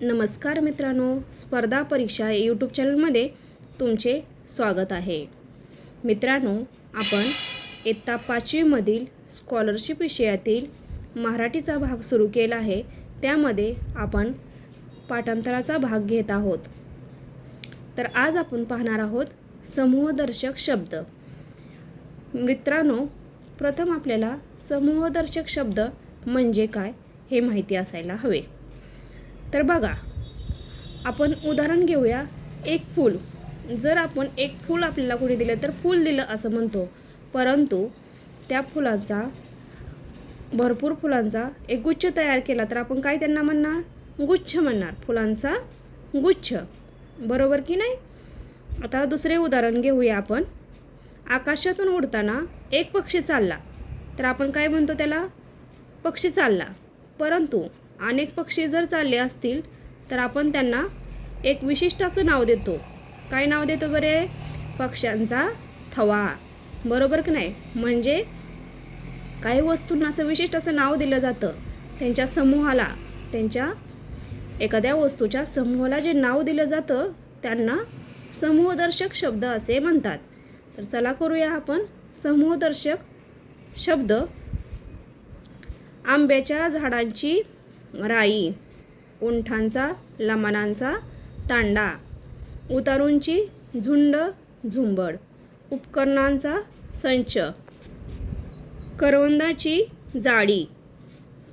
नमस्कार मित्रांनो स्पर्धा परीक्षा यूट्यूब चॅनलमध्ये तुमचे स्वागत आहे. मित्रांनो आपण इयत्ता पाचवीमधील स्कॉलरशिप विषयातील मराठीचा भाग सुरू केला आहे. त्यामध्ये आपण पाठांतराचा भाग घेत आहोत. तर आज आपण पाहणार आहोत समूहदर्शक शब्द. मित्रांनो प्रथम आपल्याला समूहदर्शक शब्द म्हणजे काय हे माहिती असायला हवे. तर बघा आपण उदाहरण घेऊया एक फूल. जर आपण एक फूल आपल्याला कोणी दिलं तर फूल दिलं असं म्हणतो. परंतु त्या फुलांचा भरपूर फुलांचा एक गुच्छ तयार केला तर आपण काय त्यांना म्हणणार? गुच्छ म्हणणार. फुलांचा गुच्छ. बरोबर की नाही? आता दुसरे उदाहरण घेऊया आपण. आकाशातून उडताना एक पक्षी चालला. तर आपण काय म्हणतो त्याला? पक्षी चालला. परंतु अनेक पक्षी जर चालले असतील तर आपण त्यांना एक विशिष्ट असं नाव देतो. काय नाव देतो बरे? पक्ष्यांचा थवा. बरोबर की नाही? म्हणजे काही वस्तूंना असं विशिष्ट असं नाव दिलं जातं. त्यांच्या समूहाला त्यांच्या एखाद्या वस्तूच्या समूहाला जे नाव दिलं जातं त्यांना समूहदर्शक शब्द असे म्हणतात. तर चला करूया आपण समूहदर्शक शब्द. आंब्याच्या झाडांची राई उंठांचा लमानांचा तांडा उतारूंची झुंड झुंबड उपकरणांचा संच करवंदाची जाळी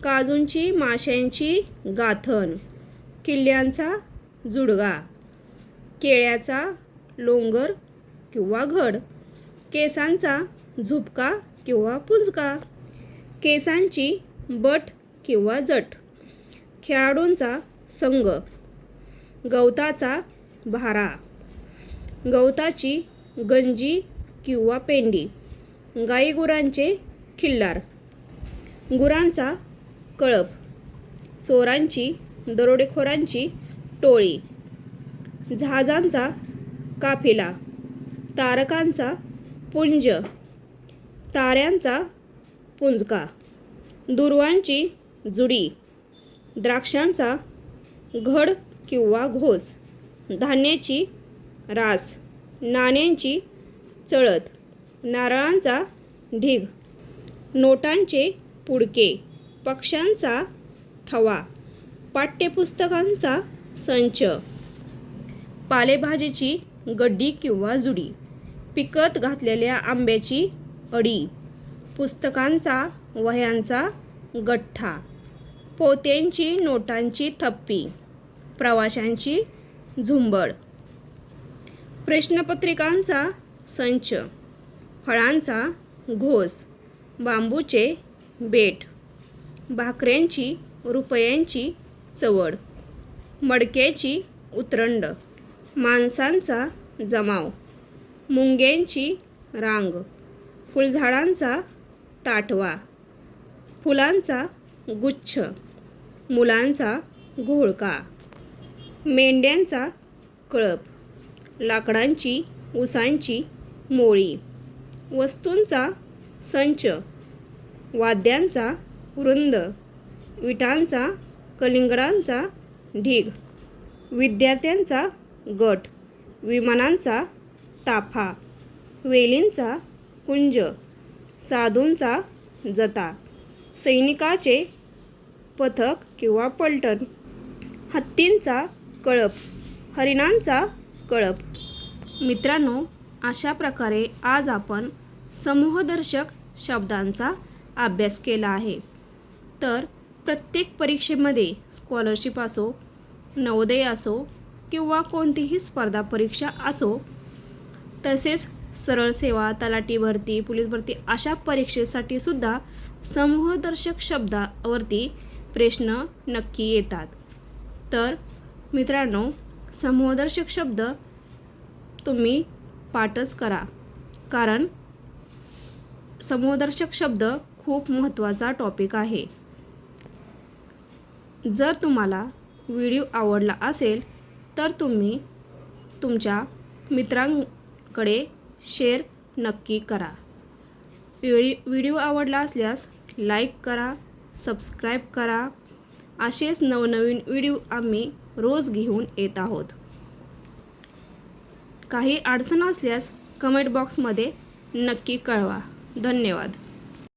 काजूंची माशांची गाथन किल्ल्यांचा जुडगा केळ्याचा लोंगर किंवा घड केसांचा झुपका किंवा पुंजका केसांची बट किंवा जट. खेळाडूंचा संघ. गवताचा भारा. गवताची गंजी किंवा पेंडी. गाईगुरांचे खिल्लार. गुरांचा कळप. चोरांची दरोडेखोरांची टोळी. जहाजांचा काफिला. तारकांचा पुंज. ताऱ्यांचा पुंजका. दुर्वांची जुडी. द्राक्षांचा घड किंवा घोस धान्याची रास नाण्यांची चळत नारळांचा ढीग नोटांचे पुडके पक्ष्यांचा थवा पाठ्यपुस्तकांचा संच पालेभाजीची गड्डी किंवा जुडी पिकत घातलेल्या आंब्याची अडी पुस्तकांचा वह्यांचा गठ्ठा पोत्यांची नोटांची थप्पी प्रवाशांची झुंबड. प्रश्नपत्रिकांचा संच फळांचा घोस बांबूचे बेट भाकऱ्यांची रुपयांची चवड मडक्याची उतरंड माणसांचा जमाव मुंग्यांची रांग फुलझाडांचा ताटवा फुलांचा गुच्छ मुलांचा घोळका मेंढ्यांचा कळप लाकडांची उसांची मोळी वस्तूंचा संच वाद्यांचा वृंद विटांचा कलिंगडांचा ढीग विद्यार्थ्यांचा गट विमानांचा ताफा वेलींचा कुंज साधूंचा जता. सैनिकाचे पथक किंवा पलटण हत्तींचा कळप हरिणांचा कळप. मित्रांनो अशा प्रकारे आज आपण समूहदर्शक शब्दांचा अभ्यास केला आहे. तर प्रत्येक परीक्षेमध्ये स्कॉलरशिप असो नवोदय असो किंवा कोणतीही स्पर्धा परीक्षा असो तसेच सरळ सेवा तलाठी भरती पोलीस भरती अशा परीक्षेसाठी सुद्धा समूहदर्शक शब्दावरती प्रश्न नक्की येतात. तर मित्रांनो समूहदर्शक शब्द तुम्ही पाठच करा. कारण समूहदर्शक शब्द खूप महत्त्वाचा टॉपिक आहे. जर तुम्हाला व्हिडिओ आवडला असेल तर तुम्ही तुमच्या मित्रांकडे शेअर नक्की करा. व्हिडि व्हिडिओ आवडला असल्यास लाईक करा सबस्क्राईब करा. असेच नवनवीन व्हिडिओ आम्ही रोज घेऊन येत आहोत. काही अडचण असल्यास कमेंट बॉक्समध्ये नक्की कळवा. धन्यवाद.